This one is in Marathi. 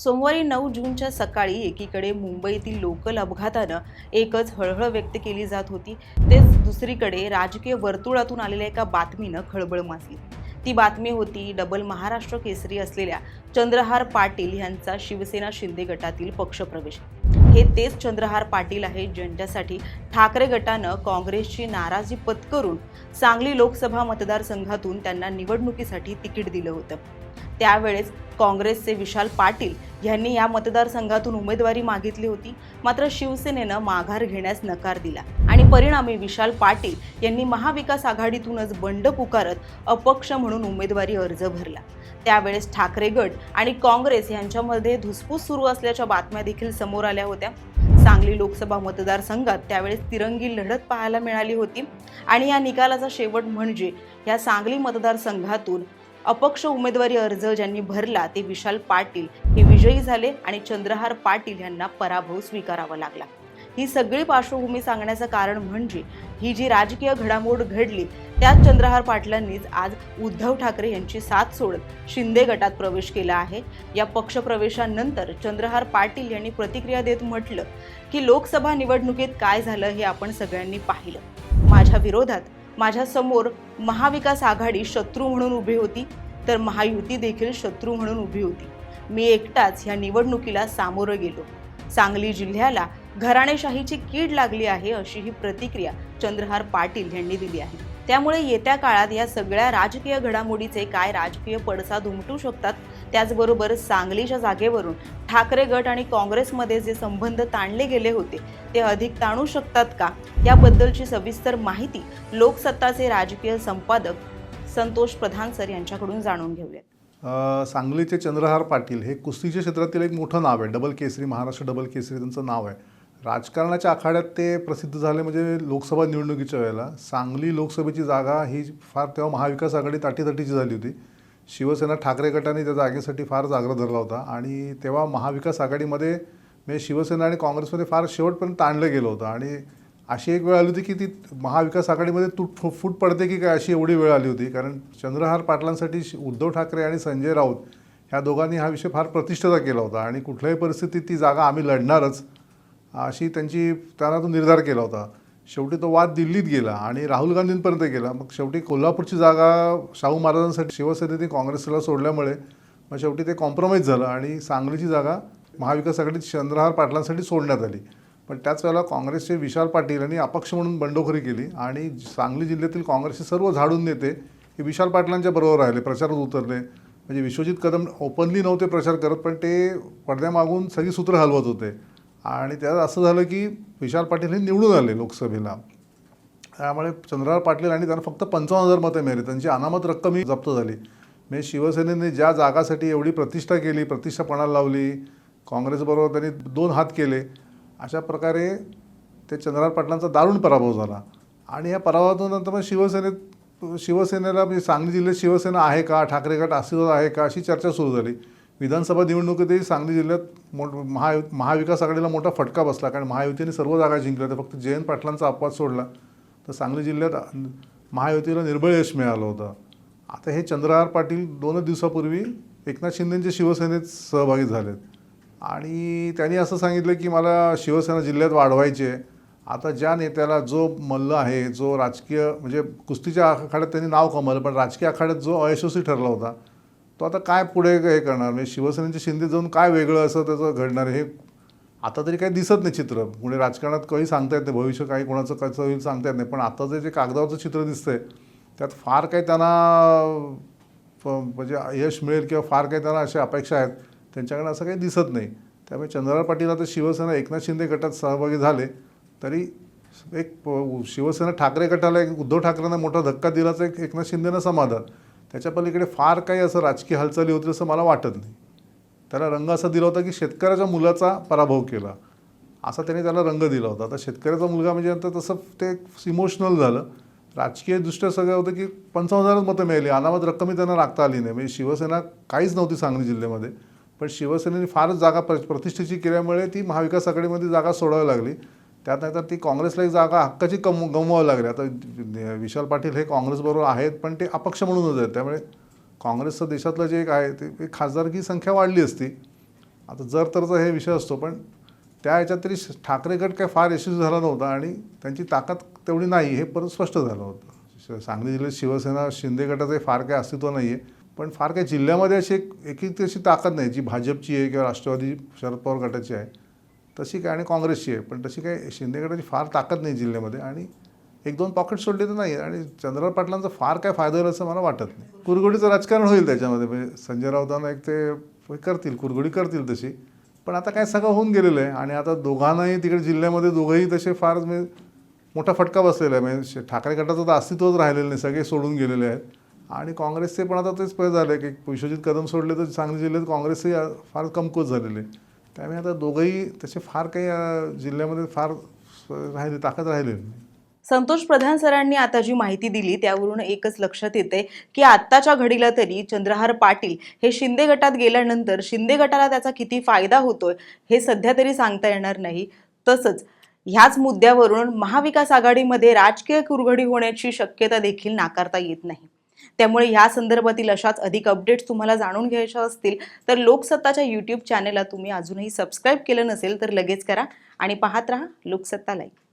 सोमवारी नऊ जूनच्या सकाळी एकीकडे मुंबईतील लोकल अपघातानं एकच हळहळ व्यक्त केली जात होती. तेच दुसरीकडे राजकीय वर्तुळातून आलेल्या एका बातमीनं खळबळ माजली. ती बातमी होती डबल महाराष्ट्र केसरी असलेल्या चंद्रहार पाटील यांचा शिवसेना शिंदे गटातील पक्षप्रवेश हे तेच चंद्रहार पाटील आहेत ज्यांच्यासाठी ठाकरे गटानं काँग्रेसची नाराजी पत्करून सांगली लोकसभा मतदारसंघातून त्यांना निवडणुकीसाठी तिकीट दिलं होतं. त्यावेळेस काँग्रेसचे विशाल पाटील यांनी या मतदारसंघातून उमेदवारी मागितली होती. मात्र शिवसेनेनं माघार घेण्यास नकार दिला आणि परिणामी विशाल पाटील यांनी महाविकास आघाडीतूनच बंड पुकारत अपक्ष म्हणून उमेदवारी अर्ज भरला. त्यावेळेस ठाकरे गट आणि काँग्रेस यांच्यामध्ये धुसफूस सुरू असल्याच्या बातम्या देखील समोर आल्या होत्या. सांगली लोकसभा मतदारसंघात त्यावेळेस तिरंगी लढत पाहायला मिळाली होती. आणि या निकालाचा शेवट म्हणजे या सांगली मतदारसंघातून अपक्ष उमेदवारी अर्ज ज्यांनी भरला ते विशाल पाटील हे विजयी झाले आणि चंद्रहार पाटील यांना पराभव स्वीकारावा लागला. ही सगळी पार्श्वभूमी सांगण्याचं कारण म्हणजे ही जी राजकीय घडामोड घडली त्यात चंद्रहार पाटलांनीच आज उद्धव ठाकरे यांची साथ सोडत शिंदे गटात प्रवेश केला आहे. या पक्षप्रवेशानंतर चंद्रहार पाटील यांनी प्रतिक्रिया देत म्हटलं की लोकसभा निवडणुकीत काय झालं हे आपण सगळ्यांनी पाहिलं. माझ्या विरोधात माझ्यासमोर महाविकास आघाडी शत्रू म्हणून उभी होती तर महायुती देखील शत्रू म्हणून उभी होती. मी एकटाच ह्या निवडणुकीला सामोरं गेलो. सांगली जिल्ह्याला घराणेशाहीची कीड लागली आहे अशी ही प्रतिक्रिया चंद्रहार पाटील यांनी दिली आहे. त्यामुळे येत्या काळात या सगळ्या राजकीय घडामोडीचे काय राजकीय पडसाद उमटू शकतात त्याचबरोबर सांगलीच्या जागेवरून ठाकरे गट आणि काँग्रेसमध्ये जे संबंध ताणले गेले होते ते अधिक ताणू शकतात का? याबद्दलची सविस्तर माहिती लोकसत्ताचे राजकीय संपादक संतोष प्रधान सर यांच्याकडून जाणून घेऊयात. सांगलीचे चंद्रहार पाटील हे कुस्तीच्या क्षेत्रातील एक मोठं नाव आहे. डबल केसरी महाराष्ट्र डबल केसरी त्यांचं नाव आहे. राजकारणाच्या आखाड्यात ते प्रसिद्ध झाले म्हणजे लोकसभा निवडणुकीच्या वेळेला. सांगली लोकसभेची जागा ही फार तेव्हा महाविकास आघाडी ताटीतटीची झाली होती. शिवसेना ठाकरे गटाने त्या जागेसाठी फार जागरा धरला होता आणि तेव्हा महाविकास आघाडीमध्ये म्हणजे शिवसेना आणि काँग्रेसमध्ये फार शेवटपर्यंत ताणलं गेलं होतं. आणि अशी एक वेळ आली होती की ती महाविकास आघाडीमध्ये तूट फूट पडते की काय अशी एवढी वेळ आली होती. कारण चंद्रहार पाटलांसाठी उद्धव ठाकरे आणि संजय राऊत ह्या दोघांनी हा विषय फार प्रतिष्ठेचा केला होता. आणि कुठल्याही परिस्थितीत ती जागा आम्ही लढणारच. अशी त्यांची त्यांना तो निर्धार केला होता. शेवटी तो वाद दिल्लीत गेला आणि राहुल गांधींपर्यंत गेला. मग शेवटी कोल्हापूरची जागा शाहू महाराजांसाठी शिवसेनेने काँग्रेसला सोडल्यामुळे मग शेवटी ते कॉम्प्रोमाइज झालं आणि सांगलीची जागा महाविकास आघाडीत चंद्रहार पाटलांसाठी सोडण्यात आली. पण त्याच वेळेला काँग्रेसचे विशाल पाटील यांनी अपक्ष म्हणून बंडखोरी केली आणि सांगली जिल्ह्यातील काँग्रेसचे सर्व झाडून नेते हे विशाल पाटलांच्या बरोबर राहिले. प्रचारात उतरले. म्हणजे विश्वजित कदम ओपनली नव्हते प्रचार करत पण ते पडद्यामागून सगळी सूत्र हलवत होते. आणि त्यात असं झालं की विशाल पाटील हे निवडून आले लोकसभेला. त्यामुळे चंद्रहार पाटील आणि त्यांना फक्त पंचावन्न हजार मतं मिळाली. त्यांची अनामत रक्कम ही जप्त झाली. म्हणजे शिवसेनेने ज्या जागासाठी एवढी प्रतिष्ठा केली प्रतिष्ठापणाला लावली काँग्रेसबरोबर त्यांनी दोन हात केले अशा प्रकारे ते चंद्रहार पाटलांचा दारुण पराभव झाला. आणि या पराभवातून नंतर मग शिवसेनेत शिवसेनेला म्हणजे सांगली जिल्ह्यात शिवसेना आहे का ठाकरे गट आशीर्वाद आहे का अशी चर्चा सुरू झाली. विधानसभा निवडणुकीतही सांगली जिल्ह्यात मोठ महा महाविकास आघाडीला मोठा फटका बसला. कारण महायुतीने सर्व जागा जिंकल्या तर फक्त जयंत पाटलांचा अपवाद सोडला. तर सांगली जिल्ह्यात महायुतीला निर्बळ यश मिळालं होतं. आता हे चंद्रहार पाटील दोनच दिवसापूर्वी एकनाथ शिंदेंच्या शिवसेनेत सहभागी झालेत. आणि त्यांनी असं सांगितलं की मला शिवसेना जिल्ह्यात वाढवायची आहे. आता ज्या नेत्याला जो मल्ल आहे जो राजकीय म्हणजे कुस्तीच्या आखाड्यात त्यांनी नाव कमवलं पण राजकीय आखाड्यात जो अयशस्वी ठरला होता तो आता काय पुढे हे करणार? म्हणजे शिवसेनेच्या शिंदे जाऊन काय वेगळं असं त्याचं घडणार हे आता तरी काही दिसत नाही चित्र. पुढे राजकारणात काही सांगता येत नाही. भविष्य काही कोणाचं कसं होईल सांगता येत नाही. पण आता जे जे कागदावरचं चित्र दिसतंय त्यात फार काही त्यांना फ- म्हणजे यश मिळेल किंवा फार काही त्यांना अशा अपेक्षा आहेत. त्यांच्याकडे असं काही दिसत नाही. त्यामुळे चंद्रराव पाटील आता शिवसेना एकनाथ शिंदे गटात सहभागी झाले तरी एक शिवसेना ठाकरे गटाला एक उद्धव ठाकरेंना मोठा धक्का दिलाचं एक एकनाथ शिंदेनं समाधान. त्याच्या पलीकडे फार काही असं राजकीय हालचाली होती असं मला वाटत नाही. त्याला रंग असा दिला होता की शेतकऱ्याच्या मुलाचा पराभव केला. असा त्याने त्याला रंग दिला होता. आता शेतकऱ्याचा मुलगा म्हणजे नंतर तसं ते इमोशनल झालं. राजकीयदृष्ट्या सगळं होतं की पंचावन्न हजारच मतं मिळाली. अनामत रक्कमही त्यांना राखता आली नाही. म्हणजे शिवसेना काहीच नव्हती सांगली जिल्ह्यामध्ये. पण शिवसेनेने फारच जागा प्र प्रतिष्ठेची केल्यामुळे ती महाविकास आघाडीमध्ये जागा सोडावी लागली. त्यात नाहीतर ती काँग्रेसला एक जागा हक्काची कम गमवावं लागली. आता विशाल पाटील हे काँग्रेसबरोबर आहेत पण ते अपक्ष म्हणूनच आहेत. त्यामुळे काँग्रेसचं देशातलं जे एक आहे ते एक खासदारकी संख्या वाढली असती. आता जर तरचा हे विषय असतो पण त्या ह्याच्यात तरी श- ठाकरे गट काय फार यशस्वी झाला नव्हता आणि त्यांची ताकद तेवढी नाही हे परत स्पष्ट झालं होतं. सांगली जिल्ह्यात शिवसेना शिंदे गटाचं फार काही अस्तित्व नाही आहे पण फार काही जिल्ह्यामध्ये अशी एक एकी अशी ताकद नाही जी भाजपची आहे किंवा राष्ट्रवादी शरद पवार गटाची आहे. तशी काय आणि काँग्रेसची आहे. पण तशी काय शिंदे गटाची फार ताकद नाही जिल्ह्यामध्ये आणि एक दोन पॉकेट सोडले तर नाही. आणि चंद्रराव पाटलांचा फार काय फायदा होईल असं मला वाटत नाही. कुरगुडीचं राजकारण होईल त्याच्यामध्ये. म्हणजे संजय राऊतांना एक ते करतील कुरगुडी करतील तशी. पण आता काय सगळं होऊन गेलेलं आहे. आणि आता दोघांनाही तिकडे जिल्ह्यामध्ये दोघंही तसे फार म्हणजे मोठा फटका बसलेला आहे. म्हणजे ठाकरे गटाचं तर अस्तित्वच राहिलेलं नाही. सगळे सोडून गेलेले आहेत. आणि काँग्रेसचे पण आता तेच पहिले झालं की विश्वजित कदम सोडले तर सांगली जिल्ह्यात काँग्रेसही फार कमकुवत झालेले त्यामुळे आता दोघंही तसे फार काही जिल्ह्यामध्ये फार राहिले ताकद राहिले नाही. संतोष प्रधान सरांनी आता जी माहिती दिली त्यावरून एकच लक्षात येते की आत्ताच्या घडीला तरी चंद्रहार पाटील हे शिंदे गटात गेल्यानंतर शिंदे गटाला त्याचा किती फायदा होतोय हे सध्या तरी सांगता येणार नाही. तसंच ह्याच मुद्द्यावरून महाविकास आघाडीमध्ये राजकीय कुरघडी होण्याची शक्यता देखील नाकारता येत नाही. त्यामुळे ह्या संदर्भातील अशाच अधिक अपडेट्स तुम्हाला जाणून घ्यायच्या असतील तर लोकसत्ताच्या यूट्यूब चॅनेलला तुम्ही अजूनही सबस्क्राईब केलं नसेल तर लगेच करा आणि पाहत राहा लोकसत्ता लाईव्ह